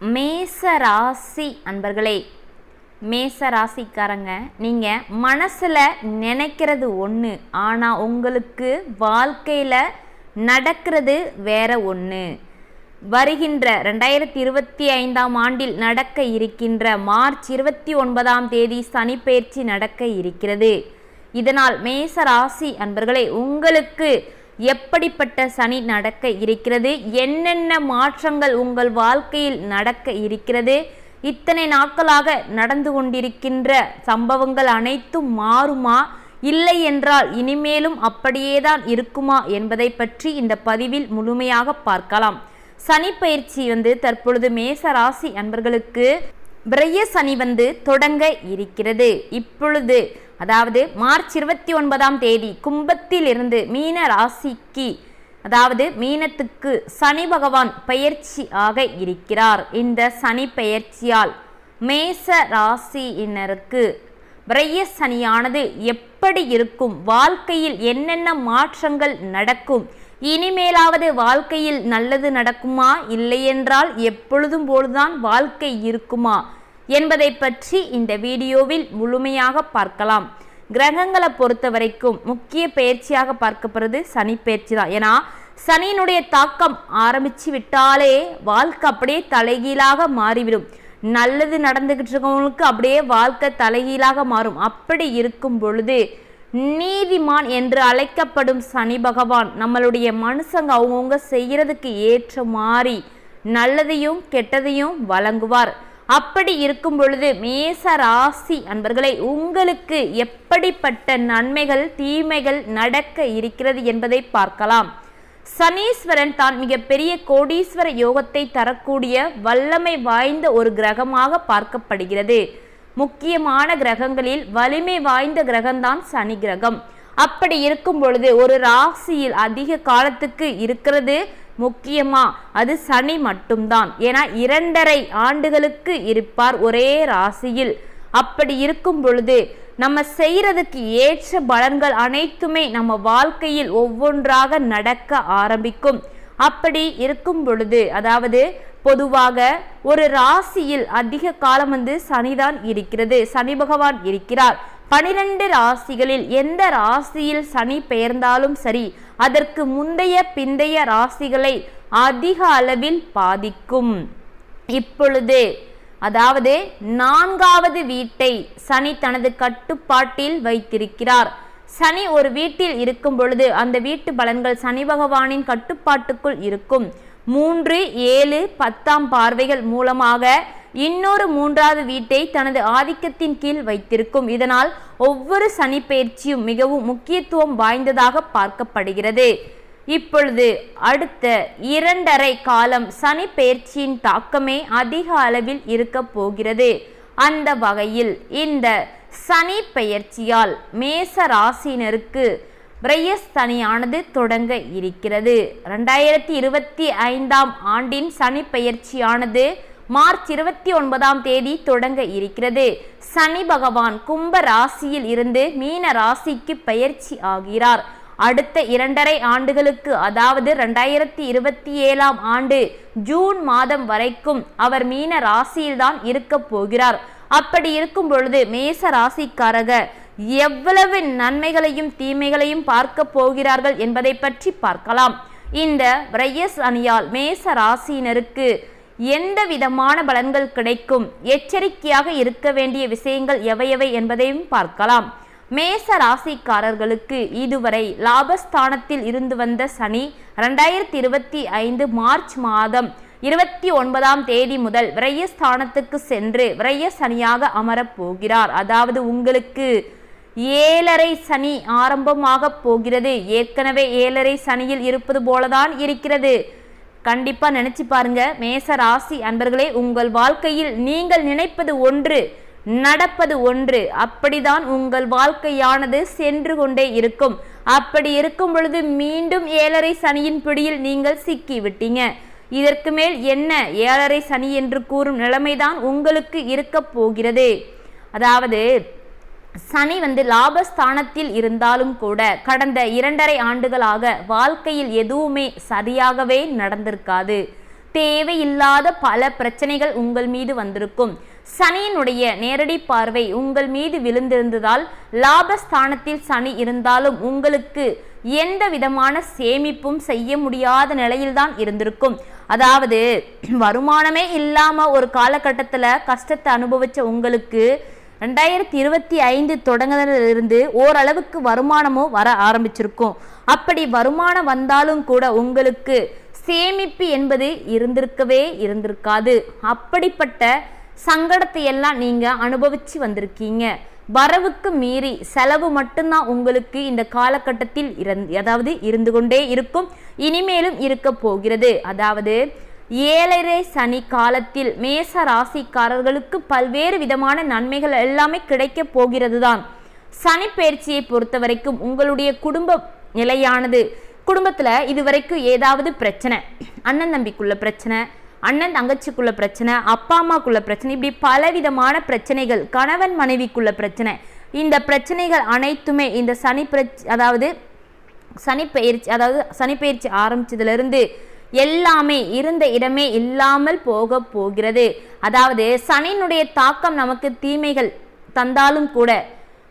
மேச ராசி அன்பர்களே மேச ராசிக்காரங்க நீங்கள் மனசில் நினைக்கிறது ஒன்று ஆனால் உங்களுக்கு வாழ்க்கையில் நடக்கிறது வேற ஒன்று வருகின்ற ரெண்டாயிரத்தி இருபத்தி ஐந்தாம் ஆண்டில் நடக்க இருக்கின்ற மார்ச் இருபத்தி ஒன்பதாம் தேதி சனிப்பெயர்ச்சி நடக்க இருக்கிறது. இதனால் மேச ராசி அன்பர்களே உங்களுக்கு எப்படிப்பட்ட சனி நடக்க இருக்கிறது? என்னென்ன மாற்றங்கள் உங்கள் வாழ்க்கையில் நடக்க இருக்கிறது? இத்தனை நாட்களாக நடந்து கொண்டிருக்கின்ற சம்பவங்கள் அனைத்தும் மாறுமா? இல்லை என்றால் இனிமேலும் அப்படியேதான் இருக்குமா என்பதை பற்றி இந்த பதிவில் முழுமையாக பார்க்கலாம். சனி பயிற்சி வந்து தற்பொழுது மேச ராசி அன்பர்களுக்கு பிரைய சனி வந்து தொடங்க இருக்கிறது. இப்பொழுது அதாவது மார்ச் இருபத்தி ஒன்பதாம் தேதி கும்பத்தில் இருந்து மீன ராசிக்கு அதாவது மீனத்துக்கு சனி பகவான் பெயர்ச்சியாக இருக்கிறார். இந்த சனி பெயர்ச்சியால் மேச ராசியினருக்கு விரய சனியானது எப்படி இருக்கும்? வாழ்க்கையில் என்னென்ன மாற்றங்கள் நடக்கும்? இனிமேலாவது வாழ்க்கையில் நல்லது நடக்குமா? இல்லையென்றால் எப்பொழுதும் போதுதான் வாழ்க்கை இருக்குமா? என்பதை பற்றி இந்த வீடியோவில் முழுமையாக பார்க்கலாம். கிரகங்களை பொறுத்த வரைக்கும் முக்கிய பயிற்சியாக பார்க்கப்படுறது சனி பயிற்சி தான். ஏன்னா சனியினுடைய தாக்கம் ஆரம்பிச்சு விட்டாலே வாழ்க்கை அப்படியே தலைகீழாக மாறிவிடும். நல்லது நடந்துகிட்டு இருக்கவங்களுக்கு அப்படியே வாழ்க்கை தலைகீழாக மாறும். அப்படி இருக்கும் பொழுது நீதிமான் என்று அழைக்கப்படும் சனி பகவான் நம்மளுடைய மனுஷங்க அவங்கவுங்க செய்யறதுக்கு ஏற்ற மாறி நல்லதையும் கெட்டதையும் வழங்குவார். அப்படி இருக்கும் பொழுது மேச ராசி அன்பர்களை உங்களுக்கு எப்படிப்பட்ட நன்மைகள் தீமைகள் நடக்க இருக்கிறது என்பதை பார்க்கலாம். சனீஸ்வரன் தான் மிகப்பெரிய கோடீஸ்வர யோகத்தை தரக்கூடிய வல்லமை வாய்ந்த ஒரு கிரகமாக பார்க்கப்படுகிறது. முக்கியமான கிரகங்களில் வலிமை வாய்ந்த கிரகம்தான் சனி கிரகம். அப்படி இருக்கும் பொழுது ஒரு ராசியில் அதிக காலத்துக்கு இருக்கிறது. முக்கியமா அது சனி மட்டும்தான். ஏன்னா இரண்டரை ஆண்டுகளுக்கு இருப்பார் ஒரே ராசியில். அப்படி இருக்கும் பொழுது நம்ம செய்கிறதுக்கு ஏற்ற பலன்கள் அனைத்துமே நம்ம வாழ்க்கையில் ஒவ்வொன்றாக நடக்க ஆரம்பிக்கும். அப்படி இருக்கும் பொழுது அதாவது பொதுவாக ஒரு ராசியில் அதிக காலம் வந்து சனிதான் இருக்கிறது. சனி பகவான் இருக்கிறார். பனிரெண்டு ராசிகளில் எந்த ராசியில் சனி பெயர்ந்தாலும் சரி அதற்கு முந்தைய பிந்தைய ராசிகளை அதிக அளவில் பாதிக்கும். இப்பொழுது அதாவது நான்காவது வீட்டை சனி தனது கட்டுப்பாட்டில் வைத்திருக்கிறார். சனி ஒரு வீட்டில் இருக்கும் பொழுது அந்த வீட்டு பலன்கள் சனி பகவானின் கட்டுப்பாட்டுக்குள் இருக்கும். மூன்று ஏழு பத்தாம் பார்வைகள் மூலமாக இன்னொரு மூன்றாவது வீட்டை தனது ஆதிக்கத்தின் கீழ் வைத்திருக்கும். இதனால் ஒவ்வொரு சனி பயிற்சியும் மிகவும் முக்கியத்துவம் வாய்ந்ததாக பார்க்கப்படுகிறது. இப்பொழுது அடுத்த இரண்டரை காலம் சனி பயிற்சியின் தாக்கமே அதிக அளவில் இருக்க போகிறது. அந்த வகையில் இந்த சனி பெயர்ச்சியால் மேச ராசினருக்கு விரயஸ்தனியானது தொடங்க இருக்கிறது. ரெண்டாயிரத்தி இருபத்தி ஐந்தாம் ஆண்டின் சனி பெயர்ச்சியானது மார்ச் இருபத்தி ஒன்பதாம் தேதி தொடங்க இருக்கிறது. சனி பகவான் கும்ப ராசியில் இருந்து மீன ராசிக்கு பெயர்ச்சி ஆகிறார். அடுத்த இரண்டரை ஆண்டுகளுக்கு அதாவது ரெண்டாயிரத்தி இருபத்தி ஏழாம் ஆண்டு ஜூன் மாதம் வரைக்கும் அவர் மீன ராசியில்தான் இருக்க போகிறார். அப்படி இருக்கும் பொழுது மேச ராசிக்காரக எவ்வளவு நன்மைகளையும் தீமைகளையும் பார்க்க போகிறார்கள் என்பதை பற்றி பார்க்கலாம். இந்த விரயஸ் அணியால் மேச ராசியினருக்கு எந்த விதமான பலன்கள் கிடைக்கும்? எச்சரிக்கையாக இருக்க வேண்டிய விஷயங்கள் எவையவை என்பதையும் பார்க்கலாம். மேச ராசிக்காரர்களுக்கு இதுவரை லாபஸ்தானத்தில் இருந்து வந்த சனி ரெண்டாயிரத்தி இருபத்தி ஐந்து மார்ச் மாதம் இருபத்தி ஒன்பதாம் தேதி முதல் விரயஸ்தானத்துக்கு சென்று விரய சனியாக அமரப் போகிறார். அதாவது உங்களுக்கு ஏழரை சனி ஆரம்பமாக போகிறது. ஏற்கனவே ஏழரை சனியில் இருப்பது போலதான் இருக்கிறது. கண்டிப்பாக நினச்சி பாருங்க. மேச ராசி அன்பர்களே உங்கள் வாழ்க்கையில் நீங்கள் நினைப்பது ஒன்று நடப்பது ஒன்று. அப்படிதான் உங்கள் வாழ்க்கையானது சென்று கொண்டே இருக்கும். அப்படி இருக்கும் பொழுது மீண்டும் ஏழரை சனியின் பிடியில் நீங்கள் சிக்கி விட்டீங்க இதற்கு மேல் என்ன ஏழரை சனி என்று கூறும் நிலைமைதான் உங்களுக்கு இருக்க போகிறது. அதாவது சனி வந்து லாபஸ்தானத்தில் இருந்தாலும் கூட கடந்த இரண்டரை ஆண்டுகளாக வாழ்க்கையில் எதுவுமே சரியாகவே நடந்திருக்காது. தேவையில்லாத பல பிரச்சனைகள் உங்கள் மீது வந்திருக்கும். சனியினுடைய நேரடி பார்வை உங்கள் மீது விழுந்திருந்ததால் லாபஸ்தானத்தில் சனி இருந்தாலும் உங்களுக்கு எந்த விதமான சேமிப்பும் செய்ய முடியாத நிலையில்தான் இருந்திருக்கும். அதாவது வருமானமே இல்லாம ஒரு காலகட்டத்தில் கஷ்டத்தை அனுபவிச்ச உங்களுக்கு ரெண்டாயிரத்தி இருபத்தி ஐந்து தொடங்குறதுலேருந்து ஓரளவுக்கு வருமானமும் வர ஆரம்பிச்சிருக்கும். அப்படி வருமானம் வந்தாலும் கூட உங்களுக்கு சேமிப்பு என்பது இருந்திருக்கவே இருந்திருக்காது. அப்படிப்பட்ட சங்கடத்தை எல்லாம் நீங்கள் அனுபவிச்சு வந்திருக்கீங்க. வரவுக்கு மீறி செலவு மட்டும்தான் உங்களுக்கு இந்த காலகட்டத்தில் இருந்து அதாவது இருந்து கொண்டே இருக்கும். இனிமேலும் இருக்க போகிறது. அதாவது ஏழரை சனி காலத்தில் மேச ராசிக்காரர்களுக்கு பல்வேறு விதமான நன்மைகள் எல்லாமே கிடைக்க போகிறது தான் சனி பயிற்சியை பொறுத்த வரைக்கும் உங்களுடைய குடும்ப நிலையானது. குடும்பத்தில் இதுவரைக்கும் ஏதாவது பிரச்சனை அண்ணன் தம்பிக்குள்ள பிரச்சனை அண்ணன் தங்கச்சிக்குள்ள பிரச்சனை அப்பா அம்மாக்குள்ள பிரச்சனை இப்படி பலவிதமான பிரச்சனைகள் கணவன் மனைவிக்குள்ள பிரச்சனை இந்த பிரச்சனைகள் அனைத்துமே இந்த சனி பிரச் அதாவது சனி பயிற்சி அதாவது சனி பயிற்சி ஆரம்பிச்சதுலேருந்து எல்லாமே இருந்த இடமே இல்லாமல் போக போகிறது. அதாவது சனியினுடைய தாக்கம் நமக்கு தீமைகள் தந்தாலும் கூட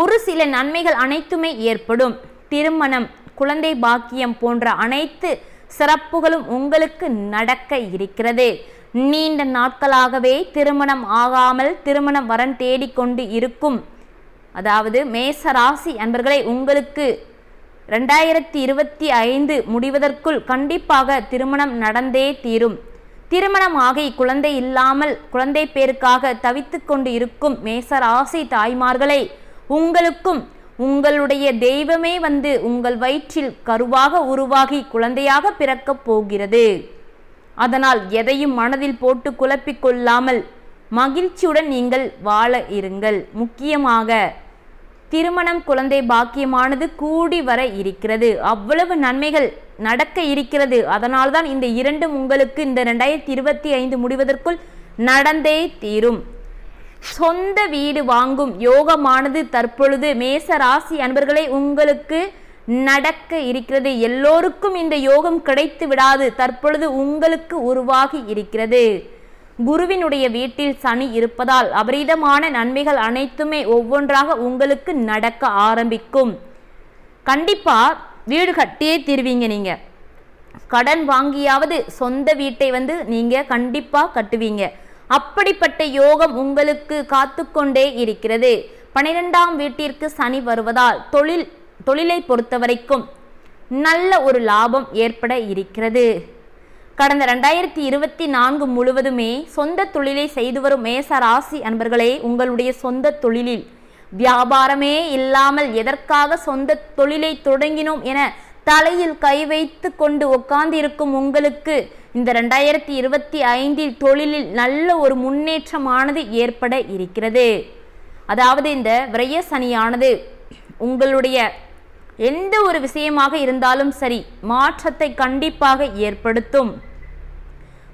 ஒரு சில நன்மைகள் அனைத்துமே ஏற்படும். திருமணம் குழந்தை பாக்கியம் போன்ற அனைத்து சிறப்புகளும் உங்களுக்கு நடக்க இருக்கிறது. நீண்ட நாட்களாகவே திருமணம் ஆகாமல் திருமணம் வரன் தேடிக்கொண்டு இருக்கும். அதாவது மேச ராசி அன்பர்களை உங்களுக்கு ரெண்டாயிரத்தி இருபத்தி ஐந்து முடிவதற்குள் கண்டிப்பாக திருமணம் நடந்தே தீரும். திருமணம் ஆகி குழந்தை இல்லாமல் குழந்தை பேருக்காக தவித்து கொண்டு இருக்கும் மேசராசி தாய்மார்களை உங்களுக்கும் உங்களுடைய தெய்வமே வந்து உங்கள் வயிற்றில் கருவாக உருவாகி குழந்தையாக பிறக்கப் போகிறது. அதனால் எதையும் மனதில் போட்டு குழப்பிக் கொள்ளாமல் மகிழ்ச்சியுடன் நீங்கள் வாழ இருங்கள். முக்கியமாக திருமணம் குழந்தை பாக்கியமானது கூடி வர இருக்கிறது. அவ்வளவு நன்மைகள் நடக்க இருக்கிறது. அதனால்தான் இந்த இரண்டும் உங்களுக்கு இந்த ரெண்டாயிரத்தி இருபத்தி ஐந்து முடிவதற்குள் நடந்தே தீரும். சொந்த வீடு வாங்கும் யோகமானது தற்பொழுது மேச ராசி அன்பர்களை உங்களுக்கு நடக்க இருக்கிறது. எல்லோருக்கும் இந்த யோகம் கிடைத்து விடாது. தற்பொழுது உங்களுக்கு உருவாகி இருக்கிறது. குருவினுடைய வீட்டில் சனி இருப்பதால் அபரீதமான நன்மைகள் அனைத்துமே ஒவ்வொன்றாக உங்களுக்கு நடக்க ஆரம்பிக்கும். கண்டிப்பாக வீடு கட்டியே தீர்வீங்க நீங்கள் கடன் வாங்கியாவது சொந்த வீட்டை வந்து நீங்கள் கண்டிப்பாக கட்டுவீங்க. அப்படிப்பட்ட யோகம் உங்களுக்கு காத்துக்கொண்டே இருக்கிறது. பனிரெண்டாம் வீட்டிற்கு சனி வருவதால் தொழில் தொழிலை பொறுத்த வரைக்கும் நல்ல ஒரு லாபம் ஏற்பட இருக்கிறது. கடந்த ரெண்டாயிரத்தி இருபத்தி நான்கு முழுவதுமே சொந்த தொழிலை செய்து வரும் மேச ராசி அன்பர்களே உங்களுடைய சொந்த தொழிலில் வியாபாரமே இல்லாமல் எதற்காக சொந்த தொழிலை தொடங்கினோம் என தலையில் கை வைத்து கொண்டு உட்கார்ந்திருக்கும் உங்களுக்கு இந்த ரெண்டாயிரத்தி இருபத்தி ஐந்தில் தொழிலில் நல்ல ஒரு முன்னேற்றமானது ஏற்பட இருக்கிறது. அதாவது இந்த விரய சனியானது உங்களுடைய எந்த ஒரு விஷயமாக இருந்தாலும் சரி மாற்றத்தை கண்டிப்பாக ஏற்படுத்தும்.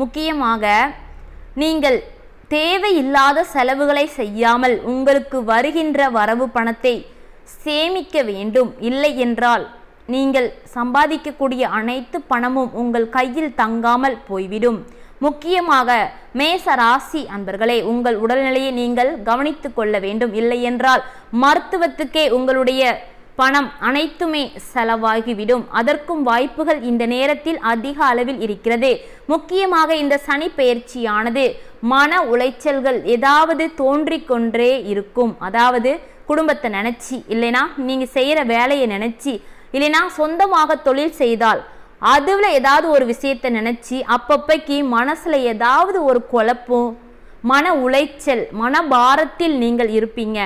முக்கியமாக நீங்கள் தேவையில்லாத செலவுகளை செய்யாமல் உங்களுக்கு வருகின்ற வரவு பணத்தை சேமிக்க வேண்டும். இல்லை என்றால் நீங்கள் சம்பாதிக்கக்கூடிய அனைத்து பணமும் உங்கள் கையில் தங்காமல் போய்விடும். முக்கியமாக மேச ராசி அன்பர்களே உங்கள் உடல்நிலையை நீங்கள் கவனித்து கொள்ள வேண்டும். இல்லை என்றால் மருத்துவத்துக்கே உங்களுடைய பணம் அனைத்துமே செலவாகிவிடும். அதற்கும் வாய்ப்புகள் இந்த நேரத்தில் அதிக அளவில் இருக்கிறது. முக்கியமாக இந்த சனி பயிற்சியானது மன உளைச்சல்கள் ஏதாவது தோன்றிக்கொண்டே இருக்கும். அதாவது குடும்பத்தை நினச்சி இல்லைனா நீங்கள் செய்கிற வேலையை நினச்சி இல்லைனா சொந்தமாக தொழில் செய்தால் அதுவில் ஏதாவது ஒரு விஷயத்தை நினச்சி அப்பப்பைக்கு மனசில் ஏதாவது ஒரு குழப்பம் மன உளைச்சல் மன பாரத்தில் நீங்கள் இருப்பீங்க.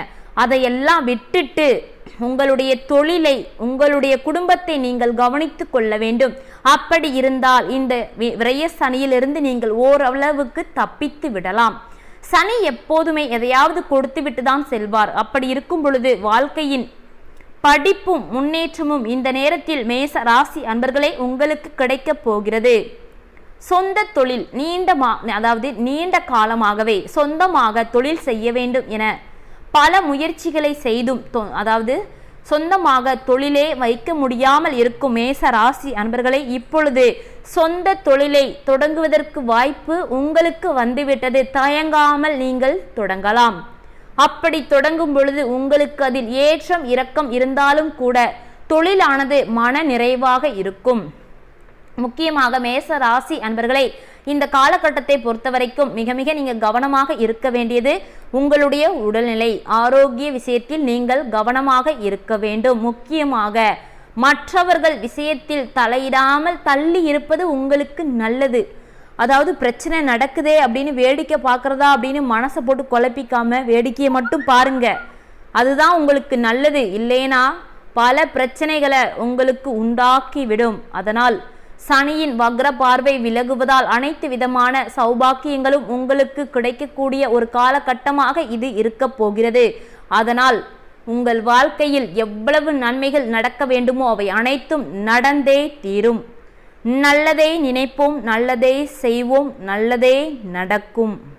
அதையெல்லாம் விட்டுட்டு உங்களுடைய தொழிலை உங்களுடைய குடும்பத்தை நீங்கள் கவனித்து கொள்ள வேண்டும். அப்படி இருந்தால் இந்த விரைய சனியிலிருந்து நீங்கள் ஓரளவுக்கு தப்பித்து விடலாம். சனி எப்போதுமே எதையாவது கொடுத்துவிட்டு தான் செல்வார். அப்படி இருக்கும் பொழுது வாழ்க்கையின் படிப்பும் முன்னேற்றமும் இந்த நேரத்தில் மேச ராசி அன்பர்களே உங்களுக்கு கிடைக்கப் போகிறது. சொந்த தொழில் நீண்ட மா அதாவது நீண்ட காலமாகவே சொந்தமாக தொழில் செய்ய வேண்டும் என பல முயற்சிகளை செய்தும் அதாவது சொந்தமாக தொழிலே வைக்க முடியாமல் இருக்கும் மேச ராசி அன்பர்களே இப்பொழுது சொந்த தொழிலை தொடங்குவதற்கு வாய்ப்பு உங்களுக்கு வந்துவிட்டது. தயங்காமல் நீங்கள் தொடங்கலாம். அப்படி தொடங்கும் பொழுது உங்களுக்கு அதில் ஏற்றம் இரக்கம் இருந்தாலும் கூட தொழிலானது மன நிறைவாக இருக்கும். முக்கியமாக மேச ராசி அன்பர்களே இந்த காலகட்டத்தை பொறுத்த வரைக்கும் மிக மிக நீங்கள் கவனமாக இருக்க வேண்டியது உங்களுடைய உடல்நிலை. ஆரோக்கிய விஷயத்தில் நீங்கள் கவனமாக இருக்க வேண்டும். முக்கியமாக மற்றவர்கள் விஷயத்தில் தலையிடாமல் தள்ளி இருப்பது உங்களுக்கு நல்லது. அதாவது பிரச்சனை நடக்குதே அப்படின்னு வேடிக்கை பார்க்குறதா அப்படின்னு மனசை போட்டு குழப்பிக்காம வேடிக்கையை மட்டும் பாருங்க. அதுதான் உங்களுக்கு நல்லது. இல்லைனா பல பிரச்சனைகளை உங்களுக்கு உண்டாக்கி விடும் அதனால் சனியின் வக்ர பார்வை விலகுவதால் அனைத்து விதமான சௌபாக்கியங்களும் உங்களுக்கு கிடைக்கக்கூடிய ஒரு காலகட்டமாக இது இருக்க போகிறது. அதனால் உங்கள் வாழ்க்கையில் எவ்வளவு நன்மைகள் நடக்க வேண்டுமோ அவை அனைத்தும் நடந்தே தீரும். நல்லதே நினைப்போம் நல்லதே செய்வோம் நல்லதே நடக்கும்.